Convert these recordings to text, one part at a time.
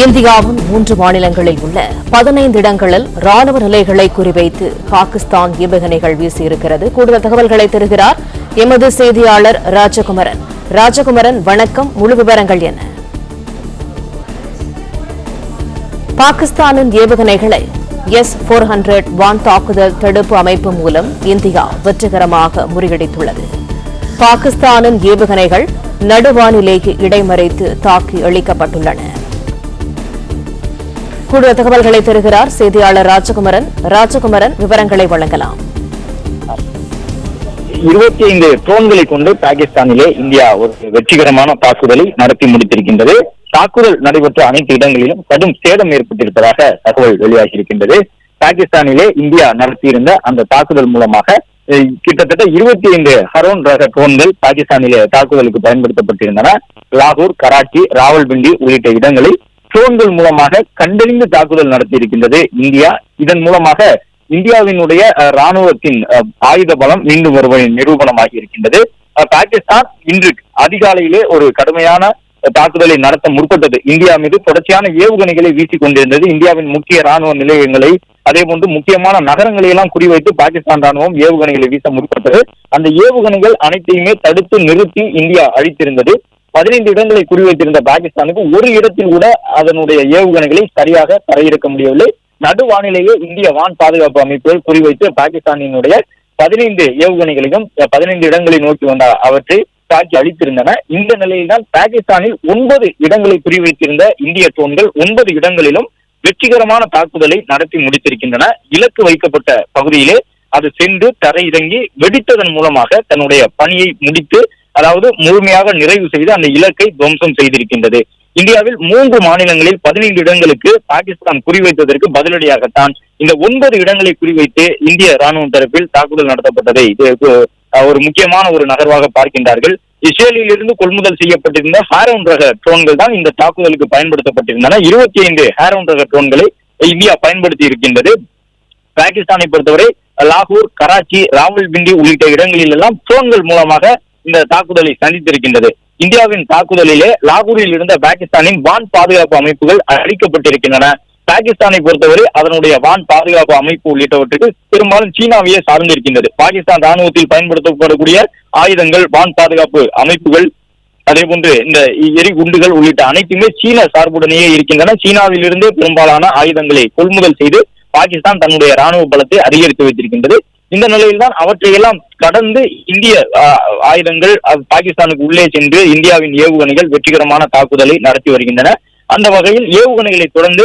இந்தியாவின் மூன்று மாநிலங்களில் உள்ள பதினைந்து இடங்களில் ராணுவ நிலைகளை குறிவைத்து பாகிஸ்தான் ஏவுகணைகள் வீசியிருக்கிறது. கூடுதல் தகவல்களை தருகிறார் எமது செய்தியாளர் ராஜகுமரன். ராஜகுமரன் வணக்கம். முழு விவரங்கள் என்ன? பாகிஸ்தானின் ஏவுகணைகளை எஸ் போர் ஹண்ட்ரட் வான் தாக்குதல் தடுப்பு அமைப்பு மூலம் இந்தியா வெற்றிகரமாக முறியடித்துள்ளது. பாகிஸ்தானின் ஏவுகணைகள் நடுவானிலேயே இடைமறைத்து தாக்கி அளிக்கப்பட்டுள்ளன கூடுதல் தகவல்களை தருகிறார் செய்தியாளர் ராஜகுமரன். ராஜகுமரன் விவரங்களை வழங்கலாம். இருபத்தி ஐந்து ட்ரோன்களை கொண்டு பாகிஸ்தானிலே இந்தியா ஒரு வெற்றிகரமான தாக்குதலை நடத்தி முடித்திருக்கின்றது. தாக்குதல் நடைபெற்ற அனைத்து இடங்களிலும் கடும் சேதம் ஏற்பட்டிருப்பதாக தகவல் வெளியாகியிருக்கின்றது. பாகிஸ்தானிலே இந்தியா நடத்தியிருந்த அந்த தாக்குதல் மூலமாக கிட்டத்தட்ட இருபத்தி ஐந்து ஹரோன் ரக ட்ரோன்கள் பாகிஸ்தானிலே தாக்குதலுக்கு பயன்படுத்தப்பட்டிருந்தன. லாகூர் கராச்சி ராவல்பிண்டி உள்ளிட்ட இடங்களில் ட்ரோன்கள் மூலமாக கண்டறிந்து தாக்குதல் நடத்தியிருக்கின்றது இந்தியா. இதன் மூலமாக இந்தியாவினுடைய ராணுவத்தின் ஆயுத பலம் மீண்டும் ஒருவரை நிரூபணமாகி இருக்கின்றது. பாகிஸ்தான் இன்று அதிகாலையிலே ஒரு கடுமையான தாக்குதலை நடத்த முற்பட்டது. இந்தியா மீது தொடர்ச்சியான ஏவுகணைகளை வீசிக் கொண்டிருந்தது. இந்தியாவின் முக்கிய ராணுவ நிலையங்களை அதே போன்று முக்கியமான நகரங்களை எல்லாம் குறிவைத்து பாகிஸ்தான் ராணுவம் ஏவுகணைகளை வீச முற்பட்டது. அந்த ஏவுகணைகள் அனைத்தையுமே தடுத்து நிறுத்தி இந்தியா அழித்திருந்தது. பதினைந்து இடங்களை குறிவைத்திருந்த பாகிஸ்தானுக்கு ஒரு இடத்தில் கூட அதனுடைய ஏவுகணைகளை சரியாக தரையிறக்க முடியவில்லை. நடுவானிலேயே இந்திய வான் பாதுகாப்பு அமைப்புகள் குறிவைத்து பாகிஸ்தானினுடைய பதினைந்து ஏவுகணைகளையும் பதினைந்து இடங்களை நோக்கி வந்த அவற்றை தாக்கி அளித்திருந்தன இந்த நிலையில்தான் பாகிஸ்தானில் ஒன்பது இடங்களை குறிவைத்திருந்த இந்திய ட்ரோன்கள் ஒன்பது இடங்களிலும் வெற்றிகரமான தாக்குதலை நடத்தி முடித்திருக்கின்றன. இலக்கு வைக்கப்பட்ட பகுதியிலே அது சென்று தரையிறங்கி வெடித்ததன் மூலமாக தன்னுடைய பணியை முடித்து அதாவது முழுமையாக நிறைவு செய்து அந்த இலக்கை துவம்சம் செய்திருக்கின்றது. இந்தியாவில் மூன்று மாநிலங்களில் பதினைந்து இடங்களுக்கு பாகிஸ்தான் குறிவைத்ததற்கு பதிலடியாகத்தான் இந்த ஒன்பது இடங்களை குறிவைத்து இந்திய ராணுவம் தரப்பில் தாக்குதல் நடத்தப்பட்டதை இது ஒரு முக்கியமான ஒரு நகர்வாக பார்க்கின்றார்கள். இஸ்ரேலில் இருந்து கொள்முதல் செய்யப்பட்டிருந்த ஹாரோன் ரக ட்ரோன்கள் தான் இந்த தாக்குதலுக்கு பயன்படுத்தப்பட்டிருந்தன. இருபத்தி ஐந்து ஹேரோன் ரக ட்ரோன்களை இந்தியா பயன்படுத்தி இருக்கின்றது. பாகிஸ்தானை பொறுத்தவரை லாகூர் கராச்சி ராவல்பிண்டி உள்ளிட்ட இடங்களில் எல்லாம் ட்ரோன்கள் மூலமாக இந்த தாக்குதலை சந்தித்திருக்கின்றது. இந்தியாவின் தாக்குதலிலே லாகூரில் இருந்த பாகிஸ்தானின் வான் பாதுகாப்பு அமைப்புகள் அழிக்கப்பட்டிருக்கின்றன. பாகிஸ்தானை பொறுத்தவரை அதனுடைய வான் பாதுகாப்பு அமைப்பு உள்ளிட்டவற்றுக்கு பெரும்பாலும் சீனாவையே சார்ந்திருக்கின்றது. பாகிஸ்தான் ராணுவத்தில் பயன்படுத்தப்படக்கூடிய ஆயுதங்கள் வான் பாதுகாப்பு அமைப்புகள் அதே போன்று இந்த எரி குண்டுகள் உள்ளிட்ட அனைத்துமே சீன சார்புடனேயே இருக்கின்றன. சீனாவிலிருந்தே பெரும்பாலான ஆயுதங்களை கொள்முதல் செய்து பாகிஸ்தான் தன்னுடைய ராணுவ பலத்தை அதிகரித்து வைத்திருக்கின்றது. இந்த நிலையில்தான் அவற்றையெல்லாம் கடந்து இந்திய ஆயுதங்கள் பாகிஸ்தானுக்கு உள்ளே சென்று இந்தியாவின் ஏவுகணைகள் வெற்றிகரமான தாக்குதலை நடத்தி வருகின்றன. அந்த வகையில் ஏவுகணைகளை தொடர்ந்து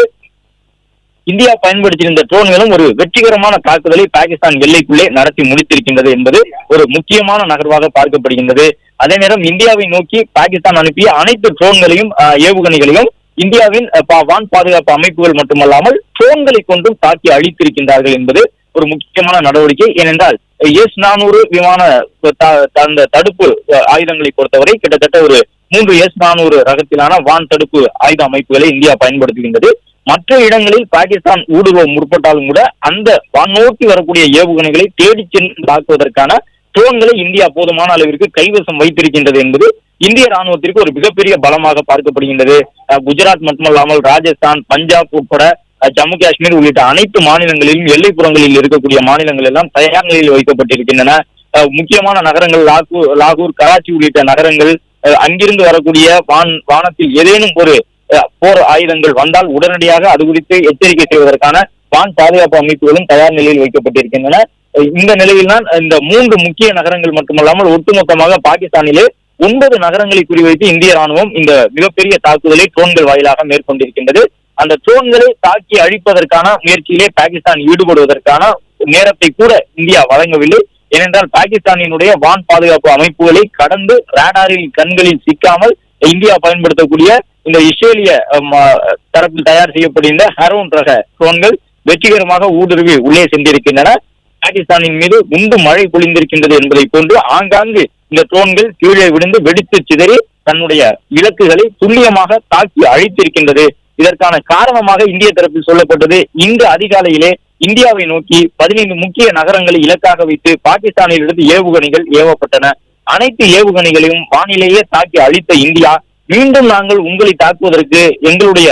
இந்தியா பயன்படுத்தியிருந்த ட்ரோன்களும் ஒரு வெற்றிகரமான தாக்குதலை பாகிஸ்தான் எல்லைக்குள்ளே நடத்தி முடித்திருக்கின்றது என்பது ஒரு முக்கியமான நகர்வாக பார்க்கப்படுகின்றது. அதே நேரம் இந்தியாவை நோக்கி பாகிஸ்தான் அனுப்பிய அனைத்து ட்ரோன்களையும் ஏவுகணைகளையும் இந்தியாவின் பா- வான் பாதுகாப்பு அமைப்புகள் மட்டுமல்லாமல் ட்ரோன்களை கொண்டும் தாக்கி அழித்திருக்கின்றார்கள் என்பது ஒரு முக்கியமான நடவடிக்கை. ஏனென்றால் எஸ் நானூறு விமான அந்த தடுப்பு ஆயுதங்களை பொறுத்தவரை கிட்டத்தட்ட ஒரு மூன்று எஸ் நானூறு ரகத்திலான வான் தடுப்பு ஆயுத அமைப்புகளை இந்தியா பயன்படுத்துகின்றது. மற்ற இடங்களில் பாகிஸ்தான் ஊடுருவ முற்பட்டாலும் கூட அந்த வானோக்கி வரக்கூடிய ஏவுகணைகளை தேடி சென்று தாக்குவதற்கான ட்ரோன்களை இந்தியா போதுமான அளவிற்கு கைவசம் வைத்திருக்கின்றது என்பது இந்திய ராணுவத்திற்கு ஒரு மிகப்பெரிய பலமாக பார்க்கப்படுகின்றது. குஜராத் மட்டுமல்லாமல் ராஜஸ்தான் பஞ்சாப் உட்பட ஜம்மு காஷ்மீர் உள்ளிட்ட அனைத்து மாநிலங்களிலும் எல்லைப்புறங்களில் இருக்கக்கூடிய மாநிலங்கள் எல்லாம் தயார் நிலையில் வைக்கப்பட்டிருக்கின்றன. முக்கியமான நகரங்கள் லாகூர் லாகூர் கராச்சி உள்ளிட்ட நகரங்கள் அங்கிருந்து வரக்கூடிய வான் வானத்தில் ஏதேனும் ஒரு போர் ஆயுதங்கள் வந்தால் உடனடியாக அது குறித்து எச்சரிக்கை செய்வதற்கான வான் பாதுகாப்பு அமைப்புகளும் தயார் நிலையில் வைக்கப்பட்டிருக்கின்றன. இந்த இந்த நிலையில்தான் இந்த மூன்று முக்கிய நகரங்கள் மட்டுமல்லாமல் ஒட்டுமொத்தமாக பாகிஸ்தானிலே ஒன்பது நகரங்களை குறிவைத்து இந்திய ராணுவம் இந்த மிகப்பெரிய தாக்குதலை ட்ரோன்கள் வாயிலாக மேற்கொண்டிருக்கின்றது. அந்த தூண்களை தாக்கி அழிப்பதற்கான முயற்சியிலே பாகிஸ்தான் ஈடுபடுவதற்கான நேரத்தை கூட இந்தியா வழங்கவில்லை. ஏனென்றால் பாகிஸ்தானினுடைய வான் பாதுகாப்பு அமைப்புகளை கடந்து ராடாரில் கண்களில் சிக்காமல் இந்தியா பயன்படுத்தக்கூடிய இந்த இஸ்ரேலிய தரப்பில் தயார் செய்யப்படுகின்ற ஹரோன் ரக ட்ரோன்கள் வெற்றிகரமாக ஊடுருவி உள்ளே சென்றிருக்கின்றன. பாகிஸ்தானின் மீது குண்டு மழை பொழிந்திருக்கின்றது என்பதை போன்று ஆங்காங்கு இந்த ட்ரோன்கள் கீழே விழுந்து வெடித்து சிதறி தன்னுடைய இலக்குகளை துல்லியமாக தாக்கி அழித்திருக்கின்றது. இதற்கான காரணமாக இந்திய தரப்பில் சொல்லப்பட்டது இன்று அதிகாலையிலே இந்தியாவை நோக்கி பதினைந்து முக்கிய நகரங்களை இலக்காக வைத்து பாகிஸ்தானிலிருந்து ஏவுகணைகள் ஏவப்பட்டன. அனைத்து ஏவுகணைகளையும் வானிலேயே தாக்கி அழித்த இந்தியா மீண்டும் நாங்கள் உங்களை தாக்குவதற்கு எங்களுடைய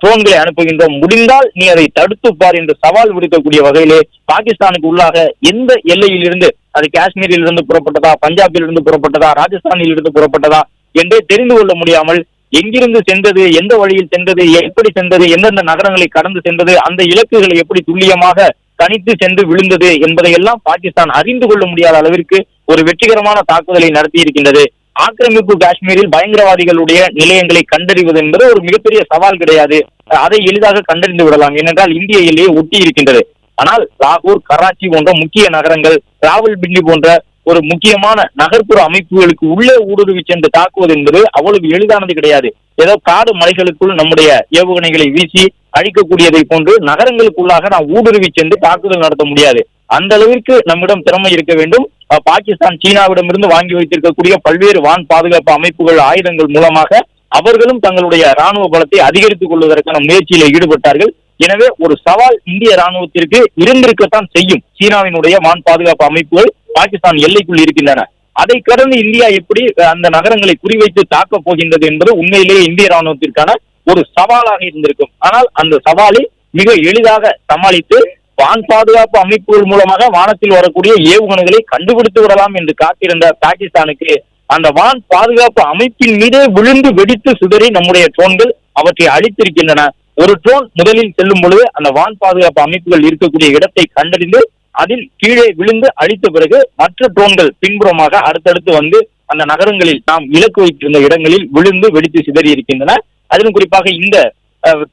ட்ரோன்களை அனுப்புகின்றோம். முடிந்தால் நீ அதை தடுத்து பார் என்று சவால் விடுக்கக்கூடிய வகையிலே பாகிஸ்தானுக்கு உள்ளாக எந்த எல்லையில் இருந்து அது காஷ்மீரில் இருந்து புறப்பட்டதா பஞ்சாபில் இருந்து புறப்பட்டதா ராஜஸ்தானில் இருந்து புறப்பட்டதா என்றே தெரிந்து கொள்ள முடியாமல் எங்கிருந்து சென்றது எந்த வழியில் சென்றது எப்படி சென்றது எந்தெந்த நகரங்களை கடந்து சென்றது அந்த இலக்குகளை எப்படி துல்லியமாக கணித்து சென்று விழுந்தது என்பதையெல்லாம் பாகிஸ்தான் அறிந்து கொள்ள முடியாத அளவிற்கு ஒரு வெற்றிகரமான தாக்குதலை நடத்தி இருக்கின்றது ஆக்கிரமிப்பு காஷ்மீரில் பயங்கரவாதிகளுடைய நிலையங்களை கண்டறிவது என்பது ஒரு மிகப்பெரிய சவால் கிடையாது. அதை எளிதாக கண்டறிந்து விடலாம். ஏனென்றால் இந்திய எல்லையை ஒட்டி இருக்கின்றது ஆனால் லாகூர் கராச்சி போன்ற முக்கிய நகரங்கள் ராவல்பிண்டி போன்ற ஒரு முக்கியமான நகர்ப்புற அமைப்புகளுக்கு உள்ளே ஊடுருவி சென்று தாக்குவது என்பது அவ்வளவு எளிதானது கிடையாது. ஏதோ காடு மலைகளுக்குள் நம்முடைய ஏவுகணைகளை வீசி அழிக்கக்கூடியதை போன்று நகரங்களுக்குள்ளாக நாம் ஊடுருவி சென்று தாக்குதல் நடத்த முடியாது. அந்த அளவிற்கு நம்மிடம் திறமை இருக்க வேண்டும். பாகிஸ்தான் சீனாவிடமிருந்து வாங்கி வைத்திருக்கக்கூடிய பல்வேறு வான் பாதுகாப்பு அமைப்புகள் ஆயுதங்கள் மூலமாக அவர்களும் தங்களுடைய ராணுவ பலத்தை அதிகரித்துக் கொள்வதற்கான முயற்சியில ஈடுபட்டார்கள். எனவே ஒரு சவால் இந்திய ராணுவத்திற்கு இருந்திருக்கத்தான் செய்யும். சீனாவினுடைய வான் பாதுகாப்பு அமைப்புகள் பாகிஸ்தான் எல்லைக்குள் இருக்கின்றன. அதை கடந்து இந்தியா எப்படி அந்த நகரங்களை குறிவைத்து தாக்கப் போகின்றது என்பது உண்மையிலேயே இந்திய ராணுவத்திற்கான ஒரு சவாலாக இருந்திருக்கும். ஆனால் அந்த சவாலை மிக எளிதாக சமாளித்து வான் பாதுகாப்பு அமைப்புகள் மூலமாக வானத்தில் வரக்கூடிய ஏவுகணைகளை கண்டுபிடித்து விடலாம் என்று காத்திருந்த பாகிஸ்தானுக்கு அந்த வான் பாதுகாப்பு அமைப்பின் மீதே விழுந்து வெடித்து சிதறி நம்முடைய ட்ரோன்கள் அவற்றை அழித்திருக்கின்றன. ஒரு ட்ரோன் முதலில் செல்லும் பொழுது அந்த வான் பாதுகாப்பு அமைப்புகள் இருக்கக்கூடிய இடத்தை கண்டறிந்து அதில் கீழே விழுந்து அழித்த பிறகு மற்ற ட்ரோன்கள் பின்புறமாக அடுத்தடுத்து வந்து அந்த நகரங்களில் நாம் இலக்கு வைத்திருந்த இடங்களில் விழுந்து வெடித்து சிதறி இருக்கின்றன. அதிலும் குறிப்பாக இந்த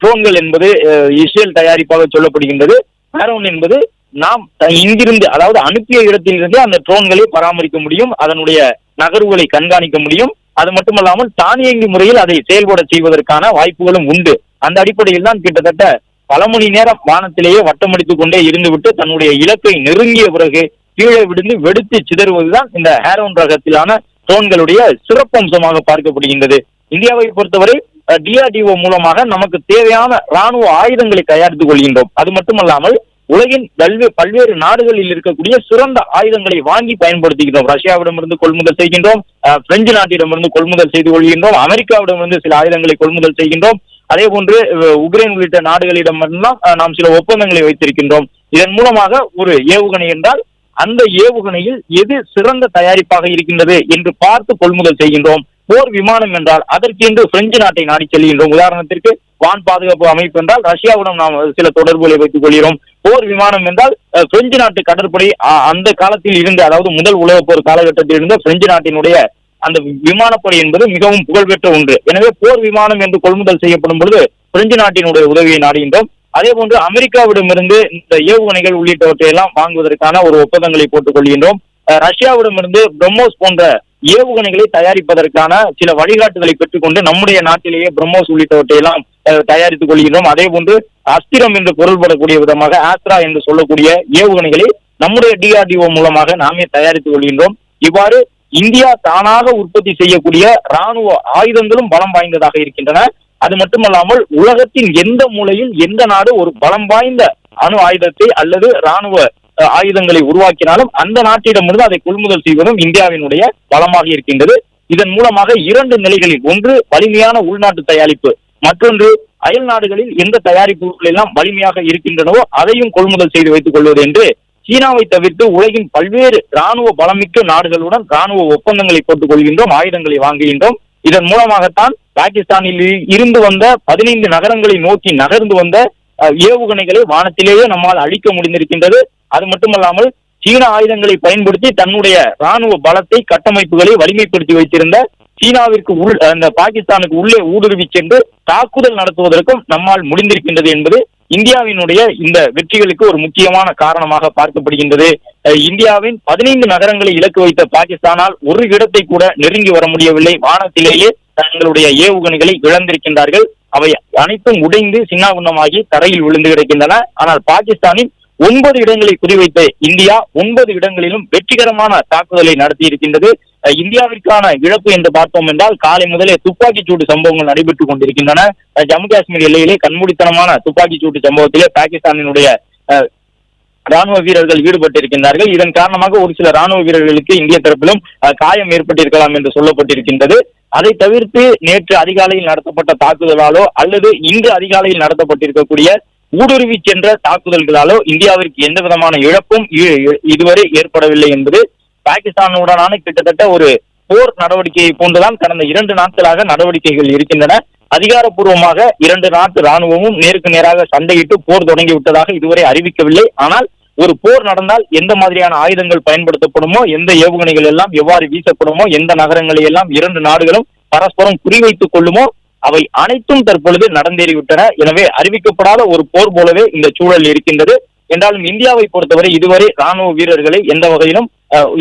ட்ரோன்கள் என்பது இஸ்ரேல் தயாரிப்பாக சொல்லப்படுகின்றது. பேரோன் என்பது நாம் இங்கிருந்து அதாவது அனுப்பிய இடத்திலிருந்து அந்த ட்ரோன்களை பராமரிக்க முடியும் அதனுடைய நகர்வுகளை கண்காணிக்க முடியும். அது மட்டுமல்லாமல் தானியங்கி முறையில் அதை செயல்பட செய்வதற்கான வாய்ப்புகளும் உண்டு. அந்த அடிப்படையில் தான் கிட்டத்தட்ட பல மணி நேரம் வானத்திலேயே வட்டமடித்துக் கொண்டே இருந்துவிட்டு தன்னுடைய இலக்கை நெருங்கிய பிறகு கீழே விழுந்து வெடித்து சிதறுவதுதான் இந்த ஹேரோன் ரகத்திலான ட்ரோன்களுடைய சிறப்பம்சமாக பார்க்கப்படுகின்றது. இந்தியாவை பொறுத்தவரை டிஆர்டிஓ மூலமாக நமக்கு தேவையான ராணுவ ஆயுதங்களை தயாரித்துக் கொள்கின்றோம். அது மட்டுமல்லாமல் உலகின் பல்வே- பல்வேறு நாடுகளில் இருக்கக்கூடிய சிறந்த ஆயுதங்களை வாங்கி பயன்படுத்துகின்றோம். ரஷ்யாவிடமிருந்து கொள்முதல் செய்கின்றோம் பிரெஞ்சு நாட்டிடமிருந்து கொள்முதல் செய்து கொள்கின்றோம் அமெரிக்காவிடமிருந்து சில ஆயுதங்களை கொள்முதல் செய்கின்றோம். அதே போன்று உக்ரைன் உள்ளிட்ட நாடுகளிடமெல்லாம் நாம் சில ஒப்பந்தங்களை வைத்திருக்கின்றோம். இதன் மூலமாக ஒரு ஏவுகணை என்றால் அந்த ஏவுகணையில் எது சிறந்த தயாரிப்பாக இருக்கின்றது என்று பார்த்து கொள்முதல் செய்கின்றோம். போர் விமானம் என்றால் அதற்கென்று பிரெஞ்சு நாட்டை நாடி செல்கின்றோம். உதாரணத்திற்கு வான் பாதுகாப்பு அமைப்பு என்றால் ரஷ்யாவுடன் நாம் சில தொடர்புகளை வைத்துக் கொள்கிறோம். போர் விமானம் என்றால் பிரெஞ்சு நாட்டு கடற்படை அந்த காலத்தில் இருந்து அதாவது முதல் உலகப் போர் காலகட்டத்தில் இருந்த பிரெஞ்சு நாட்டினுடைய அந்த விமானப்படை என்பது மிகவும் புகழ்பெற்ற ஒன்று. எனவே போர் விமானம் என்று கொள்முதல் செய்யப்படும் பொழுது பிரெஞ்சு நாட்டினுடைய உதவியை நாடுகின்றோம். அதே போன்று அமெரிக்காவிடமிருந்து இந்த ஏவுகணைகள் உள்ளிட்டவற்றை எல்லாம் வாங்குவதற்கான ஒரு ஒப்பந்தங்களை போட்டுக் கொள்கின்றோம். ரஷ்யாவிடமிருந்து பிரம்மோஸ் போன்ற ஏவுகணைகளை தயாரிப்பதற்கான சில வழிகாட்டுதலை பெற்றுக்கொண்டு நம்முடைய நாட்டிலேயே பிரம்மோஸ் உள்ளிட்டவற்றை எல்லாம் தயாரித்துக் கொள்கின்றோம். அதே போன்று அஸ்திரம் என்று பொருள்படக்கூடிய விதமாக ஆஸ்திரா என்று சொல்லக்கூடிய ஏவுகணைகளை நம்முடைய டிஆர்டிஓ மூலமாக நாமே தயாரித்துக் கொள்கின்றோம். இவ்வாறு இந்தியா தானாக உற்பத்தி செய்யக்கூடிய ராணுவ ஆயுதங்களும் பலம் வாய்ந்ததாக இருக்கின்றன. அது மட்டுமல்லாமல் உலகத்தின் எந்த மூலையில் எந்த நாடு ஒரு பலம் வாய்ந்த அணு ஆயுதத்தை அல்லது ராணுவ ஆயுதங்களை உருவாக்கினாலும் அந்த நாட்டிடமிருந்து அதை கொள்முதல் செய்வதும் இந்தியாவினுடைய பலமாக இருக்கின்றது. இதன் மூலமாக இரண்டு நிலைகளில் ஒன்று வலிமையான உள்நாட்டு தயாரிப்பு மற்றொன்று அயல் நாடுகளில் எந்த தயாரிப்புகள் எல்லாம் வலிமையாக இருக்கின்றனவோ அதையும் கொள்முதல் செய்து வைத்துக் கொள்வது என்று சீனாவை தவிர்த்து உலகின் பல்வேறு ராணுவ பலமிக்க நாடுகளுடன் ராணுவ ஒப்பந்தங்களை போட்டுக் கொள்கின்றோம் ஆயுதங்களை வாங்குகின்றோம். இதன் மூலமாகத்தான் பாகிஸ்தானில் இருந்து வந்த பதினைந்து நகரங்களை நோக்கி நகர்ந்து வந்த ஏவுகணைகளை வானத்திலேயே நம்மால் அழிக்க முடிந்திருக்கின்றது. அது மட்டுமல்லாமல் சீன ஆயுதங்களை பயன்படுத்தி தன்னுடைய ராணுவ பலத்தை கட்டமைப்புகளை வலிமைப்படுத்தி வைத்திருந்த சீனாவிற்கு உள் அந்த பாகிஸ்தானுக்கு உள்ளே ஊடுருவி சென்று தாக்குதல் நடத்துவதற்கும் நம்மால் முடிந்திருக்கின்றது என்பது இந்தியாவினுடைய இந்த வெற்றிகளுக்கு ஒரு முக்கியமான காரணமாக பார்க்கப்படுகின்றது. இந்தியாவின் பதினைந்து நகரங்களை இலக்கு வைத்த பாகிஸ்தானால் ஒரு இடத்தை கூட நெருங்கி வர முடியவில்லை. வானத்திலேயே தங்களுடைய ஏவுகணைகளை இழந்திருக்கின்றார்கள். அவை அனைத்தும் உடைந்து சின்னாபின்னமாகி தரையில் விழுந்து கிடக்கின்றன. ஆனால் பாகிஸ்தானின் ஒன்பது இடங்களை குறிவைத்த இந்தியா ஒன்பது இடங்களிலும் வெற்றிகரமான தாக்குதலை நடத்தி இருக்கின்றது இந்தியாவிற்கான இழப்பு என்று பார்த்தோம் என்றால் காலை முதலே துப்பாக்கிச் சூடு சம்பவங்கள் நடைபெற்றுக் கொண்டிருக்கின்றன. ஜம்மு காஷ்மீர் எல்லையிலே கண்மூடித்தனமான துப்பாக்கிச்சூட்டு சம்பவத்திலே பாகிஸ்தானினுடைய ராணுவ வீரர்கள் ஈடுபட்டிருக்கின்றார்கள். இதன் காரணமாக ஒரு சில ராணுவ வீரர்களுக்கு இந்திய தரப்பிலும் காயம் ஏற்பட்டிருக்கலாம் என்று சொல்லப்பட்டிருக்கின்றது. அதை தவிர்த்து நேற்று அதிகாலையில் நடத்தப்பட்ட தாக்குதலாலோ அல்லது இன்று அதிகாலையில் நடத்தப்பட்டிருக்கக்கூடிய ஊடுருவி சென்ற தாக்குதல்களாலோ இந்தியாவிற்கு எந்த விதமான இழப்பும் இதுவரை ஏற்படவில்லை என்பது பாகிஸ்தானுடனான கிட்டத்தட்ட ஒரு போர் நடவடிக்கையை போன்றுதான் கடந்த இரண்டு நாட்களாக நடவடிக்கைகள் இருக்கின்றன. அதிகாரப்பூர்வமாக இரண்டு நாட்டு ராணுவமும் நேருக்கு நேராக சண்டையிட்டு போர் தொடங்கி விட்டதாக இதுவரை அறிவிக்கவில்லை. ஆனால் ஒரு போர் நடந்தால் எந்த மாதிரியான ஆயுதங்கள் பயன்படுத்தப்படுமோ எந்த ஏவுகணைகள் எல்லாம் எவ்வாறு வீசப்படுமோ எந்த நகரங்களை எல்லாம் இரண்டு நாடுகளும் பரஸ்பரம் குறிவைத்துக் கொள்ளுமோ அவை அனைத்தும் தற்பொழுது நடந்தேறிவிட்டன. எனவே அறிவிக்கப்படாத ஒரு போர் போலவே இந்த சூழல் இருக்கின்றது. என்றாலும் இந்தியாவை பொறுத்தவரை இதுவரை ராணுவ வீரர்களை எந்த வகையிலும்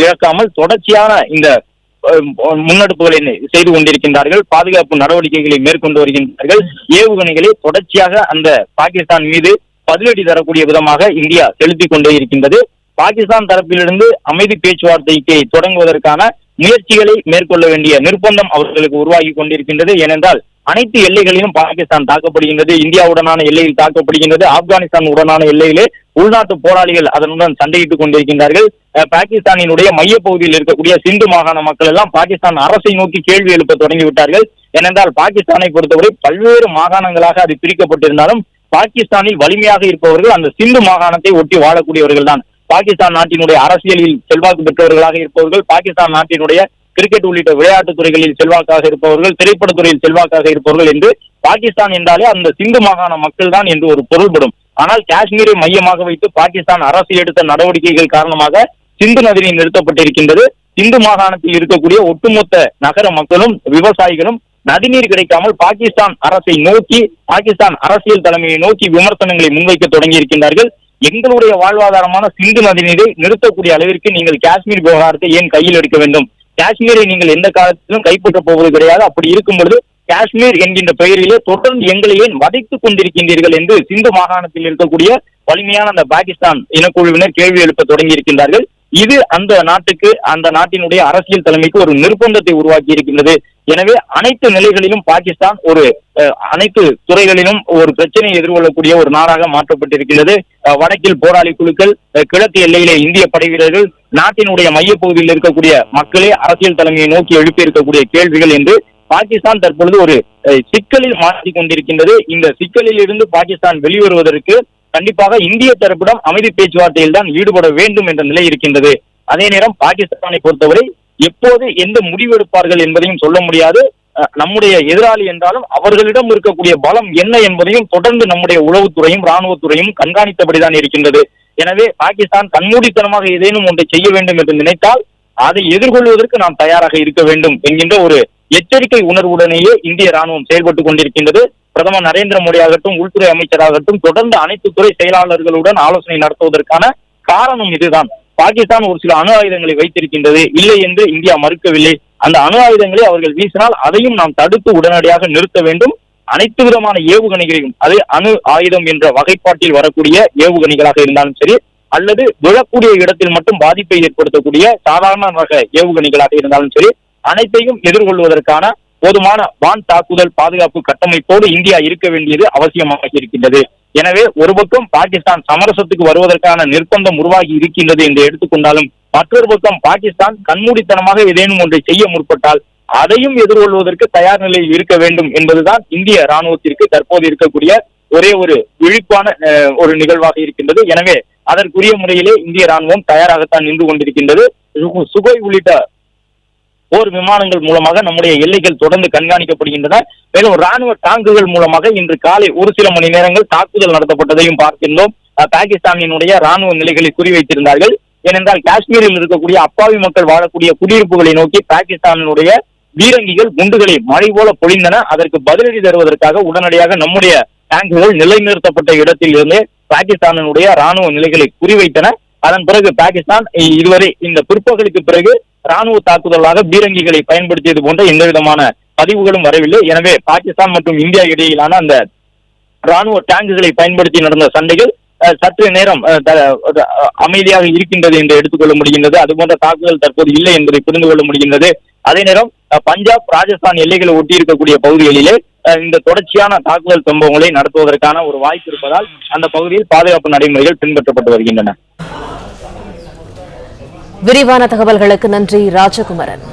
இழக்காமல் தொடர்ச்சியான இந்த முன்னெடுப்புகளை செய்து கொண்டிருக்கின்றார்கள். பாதுகாப்பு நடவடிக்கைகளை மேற்கொண்டு வருகின்றார்கள். ஏவுகணைகளை தொடர்ச்சியாக அந்த பாகிஸ்தான் மீது பதிலடி தரக்கூடிய விதமாக இந்தியா செலுத்திக் கொண்டே இருக்கின்றது. பாகிஸ்தான் தரப்பிலிருந்து அமைதி பேச்சுவார்த்தைக்கு தொடங்குவதற்கான முயற்சிகளை மேற்கொள்ள வேண்டிய நிர்பந்தம் அவர்களுக்கு உருவாகி கொண்டிருக்கின்றது. ஏனென்றால் அனைத்து எல்லைகளிலும் பாகிஸ்தான் தாக்கப்படுகின்றது இந்தியாவுடனான எல்லையில் தாக்கப்படுகின்றது ஆப்கானிஸ்தான் உடனான எல்லையிலே உள்நாட்டு போராளிகள் அதனுடன் சண்டையிட்டுக் கொண்டிருக்கின்றார்கள். பாகிஸ்தானினுடைய மையப்பகுதியில் இருக்கக்கூடிய சிந்து மாகாண மக்கள் எல்லாம் பாகிஸ்தான் அரசை நோக்கி கேள்வி எழுப்ப தொடங்கிவிட்டார்கள். ஏனென்றால் பாகிஸ்தானை பொறுத்தவரை பல்வேறு மாகாணங்களாக அது பிரிக்கப்பட்டிருந்தாலும் பாகிஸ்தானில் வலிமையாக இருப்பவர்கள் அந்த சிந்து மாகாணத்தை ஒட்டி வாழக்கூடியவர்கள் தான் பாகிஸ்தான் நாட்டினுடைய அரசியலில் செல்வாக்கு பெற்றவர்களாக இருப்பவர்கள் பாகிஸ்தான் நாட்டினுடைய கிரிக்கெட் உள்ளிட்ட விளையாட்டுத் துறைகளில் செல்வாக்காக இருப்பவர்கள் திரைப்படத்துறையில் செல்வாக்காக இருப்பவர்கள் என்று பாகிஸ்தான் என்றாலே அந்த சிந்து மாகாண மக்கள் தான் என்று ஒரு பொருள்படும். ஆனால் காஷ்மீரை மையமாக வைத்து பாகிஸ்தான் அரசு எடுத்த நடவடிக்கைகள் காரணமாக சிந்து நதிநீர் நிறுத்தப்பட்டிருக்கின்றது. சிந்து மாகாணத்தில் இருக்கக்கூடிய ஒட்டுமொத்த நகர மக்களும் விவசாயிகளும் நதிநீர் கிடைக்காமல் பாகிஸ்தான் அரசை நோக்கி பாகிஸ்தான் அரசியல் தலைமையை நோக்கி விமர்சனங்களை முன்வைக்க தொடங்கி இருக்கின்றார்கள் எங்களுடைய வாழ்வாதாரமான சிந்து நதிநீரை நிறுத்தக்கூடிய அளவிற்கு நீங்கள் காஷ்மீர் விவகாரத்தை ஏன் கையில் எடுக்க வேண்டும்? காஷ்மீரை நீங்கள் எந்த காலத்திலும் கைப்பற்றப் போவது கிடையாது. அப்படி இருக்கும் பொழுது காஷ்மீர் என்கின்ற பெயரிலே தொடர்ந்து எங்களையே வதைத்துக் கொண்டிருக்கின்றீர்கள் என்று சிந்து மாகாணத்தில் இருக்கக்கூடிய வலிமையான அந்த பாகிஸ்தான் இனக்குழுவினர் கேள்வி எழுப்ப தொடங்கி இருக்கின்றார்கள் இது அந்த நாட்டுக்கு அந்த நாட்டினுடைய அரசியல் தலைமைக்கு ஒரு நிர்பந்தத்தை உருவாக்கி இருக்கின்றது எனவே அனைத்து நிலைகளிலும் பாகிஸ்தான் ஒரு அனைத்து துறைகளிலும் ஒரு பிரச்சனையை எதிர்கொள்ளக்கூடிய ஒரு நாடாக மாற்றப்பட்டிருக்கிறது வடக்கில் போராளி குழுக்கள் கிழக்கு எல்லையிலே இந்திய படை வீரர்கள் நாட்டினுடைய மையப்பகுதியில் இருக்கக்கூடிய மக்களே அரசியல் தலைமையை நோக்கி எழுப்பி இருக்கக்கூடிய கேள்விகள் என்று பாகிஸ்தான் தற்பொழுது ஒரு சிக்கலில் மாற்றிக் கொண்டிருக்கின்றது. இந்த சிக்கலில் இருந்து பாகிஸ்தான் வெளிவருவதற்கு கண்டிப்பாக இந்திய தரப்பிடம் அமைதி பேச்சுவார்த்தையில் தான் ஈடுபட வேண்டும் என்ற நிலை இருக்கின்றது. அதே நேரம் பாகிஸ்தானை பொறுத்தவரை எப்போது எந்த முடிவெடுப்பார்கள் என்பதையும் சொல்ல முடியாது. நம்முடைய எதிராளி என்றாலும் அவர்களிடம் இருக்கக்கூடிய பலம் என்ன என்பதையும் தொடர்ந்து நம்முடைய உளவுத்துறையும் ராணுவத்துறையும் கண்காணித்தபடிதான் இருக்கின்றது. எனவே பாகிஸ்தான் கண்மூடித்தனமாக ஏதேனும் ஒன்றை செய்ய வேண்டும் என்று நினைத்தால் அதை எதிர்கொள்வதற்கு நாம் தயாராக இருக்க வேண்டும் என்கின்ற ஒரு எச்சரிக்கை உணர்வுடனேயே இந்திய ராணுவம் செயல்பட்டுக் கொண்டிருக்கின்றது. பிரதமர் நரேந்திர மோடி ஆகட்டும் உள்துறை அமைச்சராகட்டும் தொடர்ந்து அனைத்து துறை செயலாளர்களுடன் ஆலோசனை நடத்துவதற்கான காரணம் இதுதான். பாகிஸ்தான் ஒரு சில அணு ஆயுதங்களை வைத்திருக்கின்றது. இல்லை என்று இந்தியா மறுக்கவில்லை. அந்த அணு ஆயுதங்களை அவர்கள் வீசினால் அதையும் நாம் தடுத்து உடனடியாக நிறுத்த வேண்டும். அனைத்து விதமான ஏவுகணைகளையும் அது அணு ஆயுதம் என்ற வகைப்பாட்டில் வரக்கூடிய ஏவுகணைகளாக இருந்தாலும் சரி அல்லது விழக்கூடிய இடத்தில் மட்டும் பாதிப்பை ஏற்படுத்தக்கூடிய சாதாரண ரக ஏவுகணைகளாக இருந்தாலும் சரி அனைத்தையும் எதிர்கொள்வதற்கான போதுமான வான் தாக்குதல் பாதுகாப்பு கட்டமைப்போடு இந்தியா இருக்க வேண்டியது அவசியமாக இருக்கின்றது. எனவே ஒரு பக்கம் பாகிஸ்தான் சமரசத்துக்கு வருவதற்கான நிர்பந்தம் உருவாகி இருக்கின்றது என்று எடுத்துக்கொண்டாலும் மற்றொரு பக்கம் பாகிஸ்தான் கண்மூடித்தனமாக ஏதேனும் ஒன்றை செய்ய முற்பட்டால் அதையும் எதிர்கொள்வதற்கு தயார் நிலையில் இருக்க வேண்டும் என்பதுதான் இந்திய ராணுவத்திற்கு தற்போது இருக்கக்கூடிய ஒரே ஒரு விழிப்பான அஹ், ஒரு நிகழ்வாக இருக்கின்றது. எனவே அதற்குரிய முறையிலே இந்திய ராணுவம் தயாராகத்தான் நின்று கொண்டிருக்கின்றது. சுகோய் உள்ளிட்ட போர் விமானங்கள் மூலமாக நம்முடைய எல்லைகள் தொடர்ந்து கண்காணிக்கப்படுகின்றன. மேலும் ராணுவ டாங்குகள் மூலமாக இன்று காலை ஒரு சில மணி நேரங்கள் தாக்குதல் நடத்தப்பட்டதையும் பார்க்கின்றோம். பாகிஸ்தானினுடைய ராணுவ நிலைகளை குறிவைத்திருந்தார்கள். ஏனென்றால் காஷ்மீரில் இருக்கக்கூடிய அப்பாவி மக்கள் வாழக்கூடிய குடியிருப்புகளை நோக்கி பாகிஸ்தானினுடைய பீரங்கிகள் குண்டுகளை மழை போல பொழிந்தன. அதற்கு பதிலடி தருவதற்காக உடனடியாக நம்முடைய டேங்குகள் நிலைநிறுத்தப்பட்ட இடத்தில் இருந்து பாகிஸ்தானினுடைய ராணுவ நிலைகளை குறிவைத்தன. அதன் பிறகு பாகிஸ்தான் இதுவரை இந்த பிற்பகலுக்கு பிறகு ராணுவ தாக்குதலாக பீரங்கிகளை பயன்படுத்தியது போன்ற எந்த விதமான பதிவுகளும் வரவில்லை. எனவே பாகிஸ்தான் மற்றும் இந்தியா இடையிலான அந்த ராணுவ டேங்குகளை பயன்படுத்தி நடந்த சண்டைகள் சற்று நேரம் அமைதியாக இருக்கின்றது என்று எடுத்துக்கொள்ள முடிகின்றது. அதுபோன்ற தாக்குதல் தற்போது இல்லை என்பதை புரிந்து கொள்ள முடிகின்றது. அதே நேரம் பஞ்சாப் ராஜஸ்தான் எல்லைகளை ஒட்டி இருக்கக்கூடிய பகுதிகளிலே இந்த தொடர்ச்சியான தாக்குதல் சம்பவங்களை நடத்துவதற்கான ஒரு வாய்ப்பு இருப்பதால் அந்த பகுதியில் பாதுகாப்பு நடைமுறைகள் பின்பற்றப்பட்டு வருகின்றன. விரிவான தகவல்களுக்கு நன்றி ராஜகுமரன்.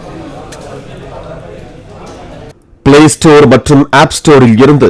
பிளே ஸ்டோர் மற்றும் ஆப் ஸ்டோரில் இருந்து